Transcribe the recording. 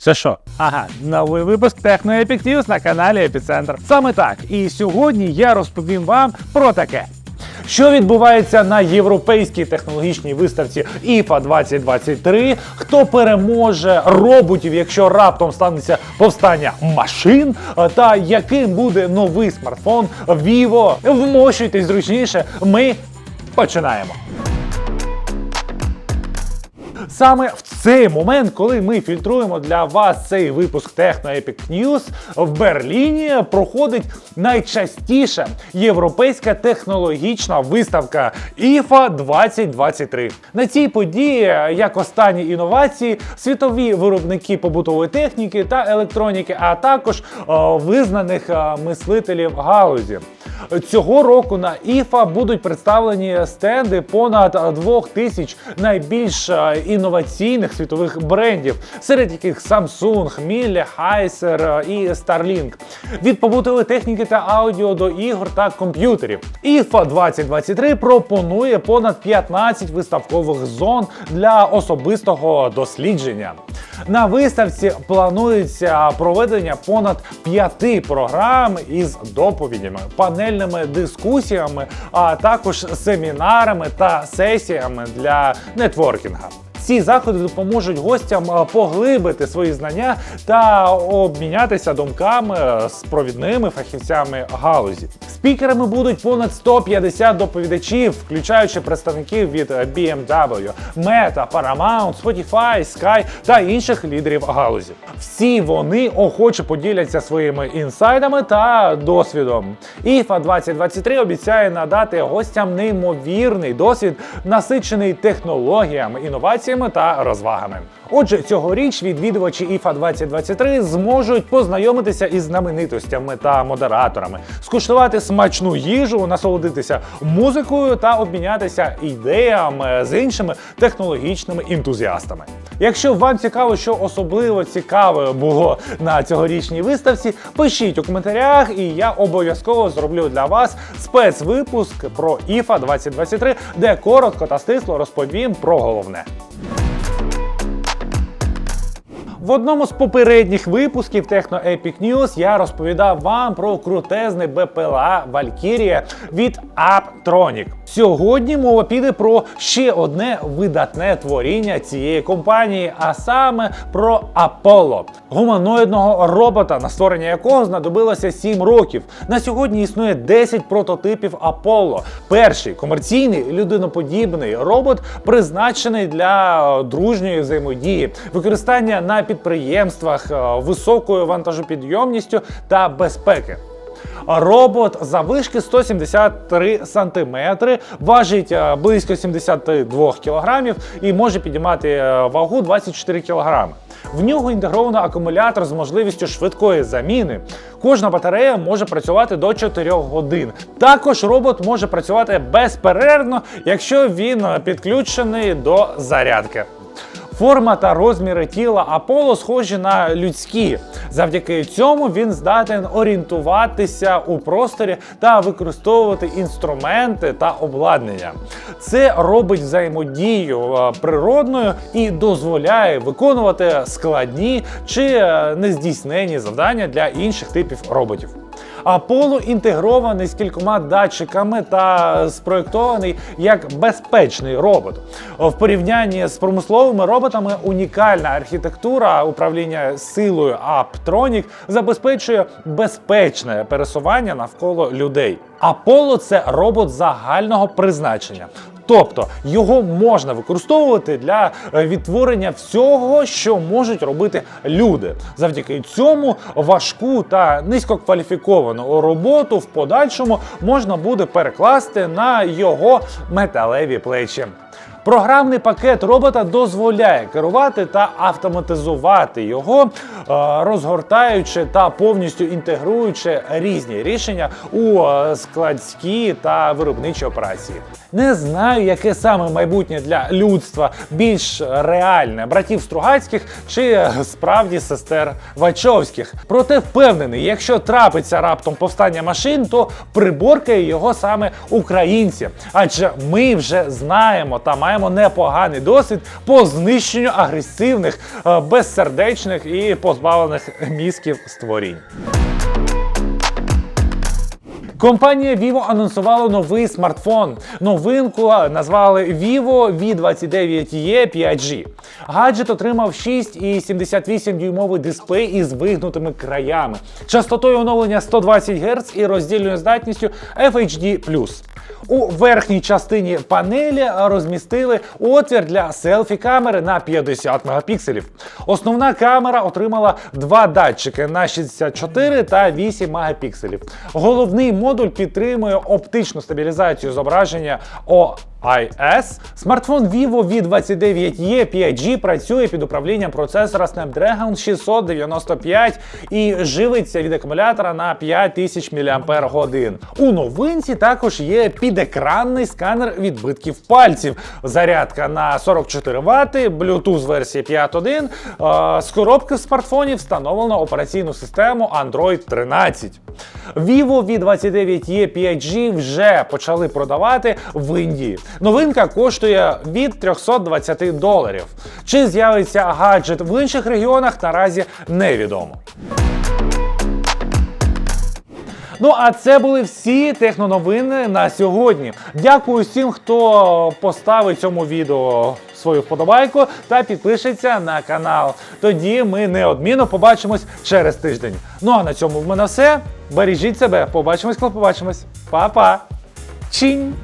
Це що? Ага, новий випуск Техноепік News на каналі Епіцентр. Саме так. І сьогодні я розповім вам про таке. Що відбувається на європейській технологічній виставці IFA 2023? Хто переможе роботів, якщо раптом станеться повстання машин? Та яким буде новий смартфон Vivo? Вмощуйтесь зручніше. Ми починаємо. Саме в цей момент, коли ми фільтруємо для вас цей випуск Techno Epic News, в Берліні проходить найчастіша європейська технологічна виставка IFA 2023. На цій події, як останні інновації, світові виробники побутової техніки та електроніки, а також е, визнаних е, мислителів галузі. Цього року на ІФА будуть представлені стенди понад двох тисяч найбільш е, інноваційних світових брендів, серед яких Samsung, Miele, Heiser е, і Starlink. Від побутової техніки та аудіо до ігор та комп'ютерів. IFA 2023 пропонує понад 15 виставкових зон для особистого дослідження. На виставці планується проведення понад п'яти програм із доповідями, панельними дискусіями, а також семінарами та сесіями для нетворкінга. Ці заходи допоможуть гостям е, поглибити свої знання та обмінятися думками з провідними фахівцями галузі. Спікерами будуть понад 150 доповідачів, включаючи представників від BMW, Meta, Paramount, Spotify, Sky та інших лідерів галузі. Всі вони охоче поділяться своїми інсайдами та досвідом. IFA 2023 обіцяє надати гостям неймовірний досвід, насичений технологіями, інноваціями та розвагами. Отже, цьогоріч відвідувачі IFA 2023 зможуть познайомитися із знаменитостями та модераторами, скуштувати смачну їжу, насолодитися музикою та обмінятися ідеями з іншими технологічними ентузіастами. Якщо вам цікаво, що особливо цікаве було на цьогорічній виставці, пишіть у коментарях, і я обов'язково зроблю для вас спецвипуск про IFA 2023, де коротко та стисло розповім про головне. В одному з попередніх випусків Techno Epic News я розповідав вам про крутезний БПЛА Valkyria від Aptronic. Сьогодні мова піде про ще одне видатне творіння цієї компанії, а саме про Apollo, гуманоїдного робота, на створення якого знадобилося 7 років. На сьогодні існує 10 прототипів Apollo. Перший комерційний людиноподібний робот, призначений для дружньої взаємодії, використання на підприємствах е, високою вантажопідйомністю та безпеки. Робот заввишки 173 сантиметри, важить е, близько 72 кілограмів і може підіймати е, вагу 24 кілограми. В нього інтегровано акумулятор з можливістю швидкої заміни. Кожна батарея може працювати до 4 годин. Також робот може працювати безперервно, якщо він підключений до зарядки. Форма та розміри тіла Аполло схожі на людські. Завдяки цьому він здатен орієнтуватися у просторі та використовувати інструменти та обладнання. Це робить взаємодію е, природною і дозволяє виконувати складні чи е, нездійснені завдання для інших типів роботів. Аполло інтегрований з кількома датчиками та спроєктований як безпечний робот. В порівнянні з промисловими роботами унікальна архітектура управління силою Аптронік забезпечує безпечне пересування навколо людей. Аполло це робот загального призначення. Тобто його можна використовувати для е, відтворення всього, що можуть робити люди. Завдяки цьому важку та низькокваліфіковану роботу в подальшому можна буде перекласти на його металеві плечі. Програмний пакет робота дозволяє керувати та автоматизувати його, е, розгортаючи та повністю інтегруючи різні рішення у е, складські та виробничі операції. Не знаю, яке саме майбутнє для людства більш реальне братів Стругацьких чи е, справді сестер Вачовських. Проте впевнений, якщо трапиться раптом повстання машин, то приборкає його саме українці, адже ми вже знаємо та маємо маємо непоганий досвід по знищенню агресивних, е, безсердечних і позбавлених мізків створінь. Компанія Vivo анонсувала новий смартфон. Новинку назвали Vivo V29e 5G. Гаджет отримав 6,78 дюймовий дисплей із вигнутими краями, частотою оновлення 120 Гц і роздільною здатністю FHD+. У верхній частині панелі розмістили отвір для селфі-камери на 50 мегапікселів. Основна камера отримала два датчики на 64 та 8 мегапікселів. Головний модуль підтримує оптичну стабілізацію зображення OIS. Смартфон Vivo V29e 5G працює під управлінням процесора Snapdragon 695 і живиться від акумулятора на 5000 мАч. У новинці також є підекранний сканер відбитків пальців, зарядка на 44 Вт, Bluetooth версія 5.1. Е, З коробки в смартфоні встановлено операційну систему Android 13. Vivo V29e 5G вже почали продавати в Індії. Новинка коштує від 320 доларів. Чи з'явиться гаджет в інших регіонах, наразі невідомо. Ну а це були всі техноновини на сьогодні. Дякую всім, хто поставить цьому відео свою вподобайку та підпишеться на канал. Тоді ми неодмінно побачимось через тиждень. Ну а на цьому в мене все. Бережіть себе, побачимось, коли побачимось. Па-па! Чинь!